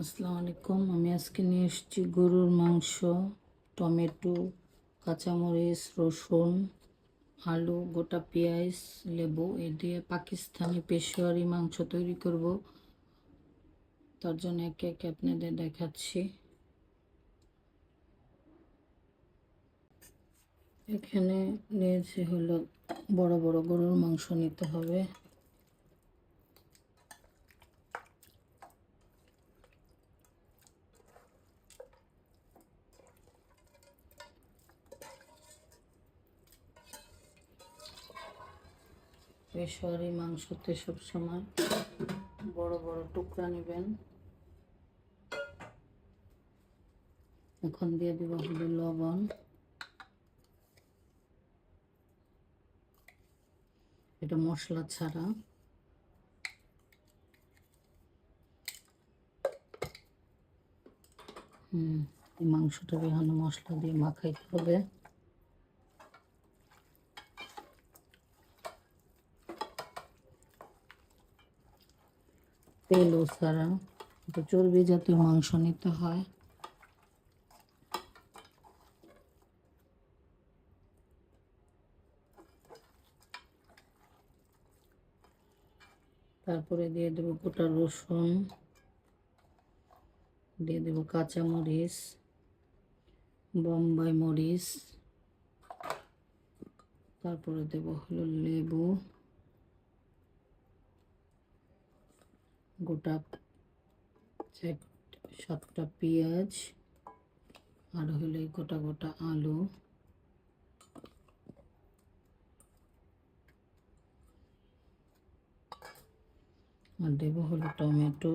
আসসালামু আলাইকুম আমি আজকে নিয়ে এসেছি গরুর মাংস, টমেটো, কাঁচামরিচ, রসুন, আলু, গোটা পেঁয়াজ, লেবু। এ দিয়ে পাকিস্তানি পেশোয়ারি মাংস তৈরি করব। তার জন্য একে একে আপনাদের দেখাচ্ছি। এখানে নিয়েছে হলো বড় বড় গরুর মাংস নিতে হবে। পেশোয়ারি মাংসতে সবসময় বড় বড় টুকরা নেবেন। এখন দিয়ে দেব হলো লবণ। এটা মশলা ছাড়া। হুম, এই মাংসটাকে এখানে মশলা দিয়ে মাখাইতে হবে। তেলও ছাড়া তো চর্বি জাতীয় মাংস নিতে হয়। তারপরে দিয়ে দেবো গোটা রসুন, দিয়ে দেবো কাঁচা মরিচ বোম্বাই মরিচ, তারপরে দেবো হলো লেবু। গোটা সাতটা পেঁয়াজ আর হলে গোটা গোটা আলু। আর দেবো হলো টমেটো।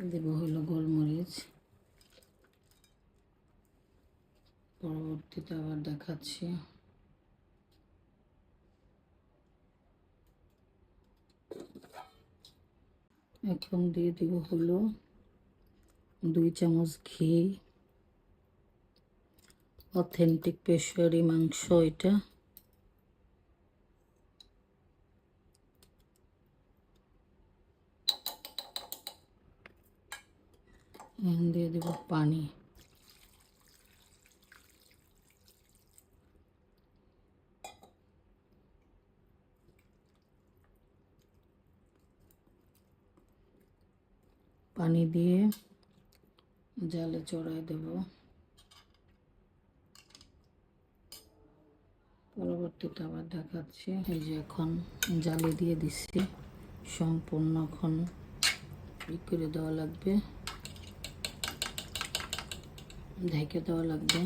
দেব হলো গোলমরিচ। পরবর্তীতে আবার দেখাচ্ছি। এখন দিয়ে দিব হলো দুই চামচ ঘি। অথেন্টিক পেশোয়ারি মাংস এটা। এখন দিয়ে দেব পানি। পানি দিয়ে জালে চড়াই দেব। পরবর্তীতে আবার দেখাচ্ছি। এই যে এখন জালে দিয়ে দিচ্ছি। সম্পূর্ণ এখন করে দেওয়া লাগবে। ঢেকে দেওয়া লাগবে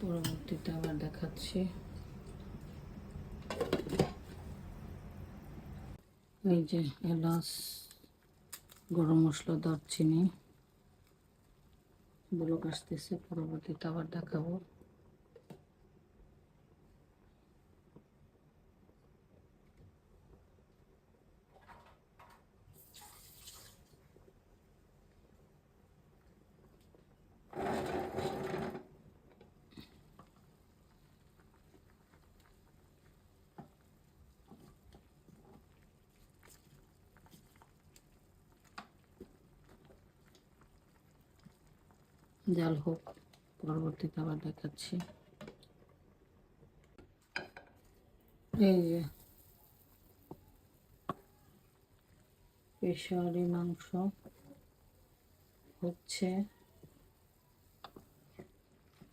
পরবর্তীতে আবার দেখাচ্ছি এই যে এলাচ গরম মশলা দারচিনি ব্লক আসতেছে পরবর্তীতে আবার দেখাবো জাল হোক পরবর্তীতে আবার দেখাচ্ছি। এই যে পেশারি মাংস হচ্ছে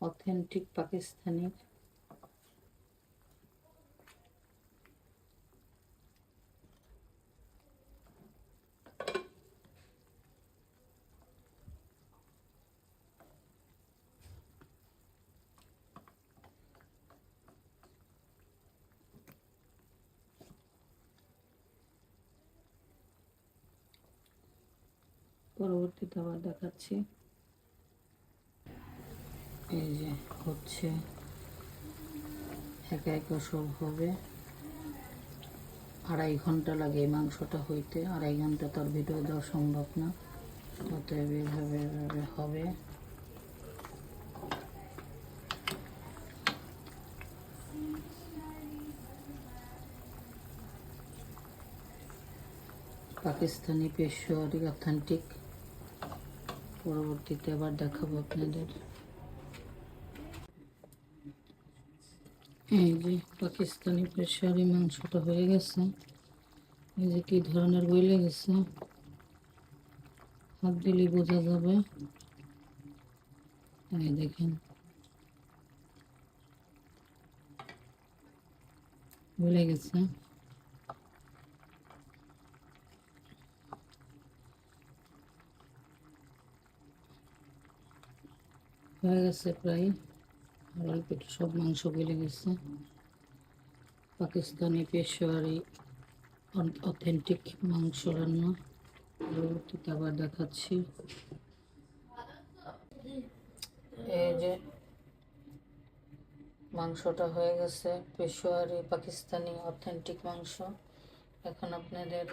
অথেন্টিক পাকিস্তানি পরবর্তীতে আবার দেখাচ্ছি। এই যে হচ্ছে একা একে সব হবে। আড়াই ঘণ্টা লাগে এই মাংসটা হইতে। আড়াই ঘণ্টা তার ভিডিও দেওয়া সম্ভব না। অতএব এভাবে এভাবে হবে। পাকিস্তানি পেশোয়ারি অথেন্টিক পরবর্তীতে আবার দেখাবো আপনাদের। এই যে পাকিস্তানি পেশোয়ারি মাংসটা হয়ে গেছে। এই যে কি ধরনের গইলে গেছে। হাত দিলে বোঝা যাবে। এই দেখেন। গলে গেছে। হয়ে গেছে প্রায়। সব মাংস গলে গেছে। পাকিস্তানি পেশোয়ারি অথেন্টিক মাংস রান্না। পরবর্তীতে আবার দেখাচ্ছি। এই যে মাংসটা হয়ে গেছে পেশোয়ারি পাকিস্তানি অথেন্টিক মাংস। এখন আপনাদের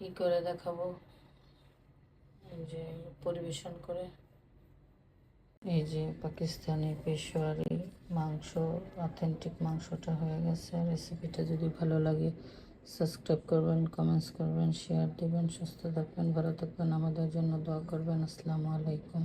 ই করে দেখাবো। যে পরিবেশন করে। এই যে পাকিস্তানি পেশোয়ারি মাংস অথেন্টিক মাংসটা হয়ে গেছে। রেসিপিটা যদি ভালো লাগে সাবস্ক্রাইব করবেন কমেন্টস করবেন শেয়ার দেবেন, সুস্থ থাকবেন, ভালো থাকবেন। আমাদের জন্য দোয়া করবেন। আসসালামু আলাইকুম।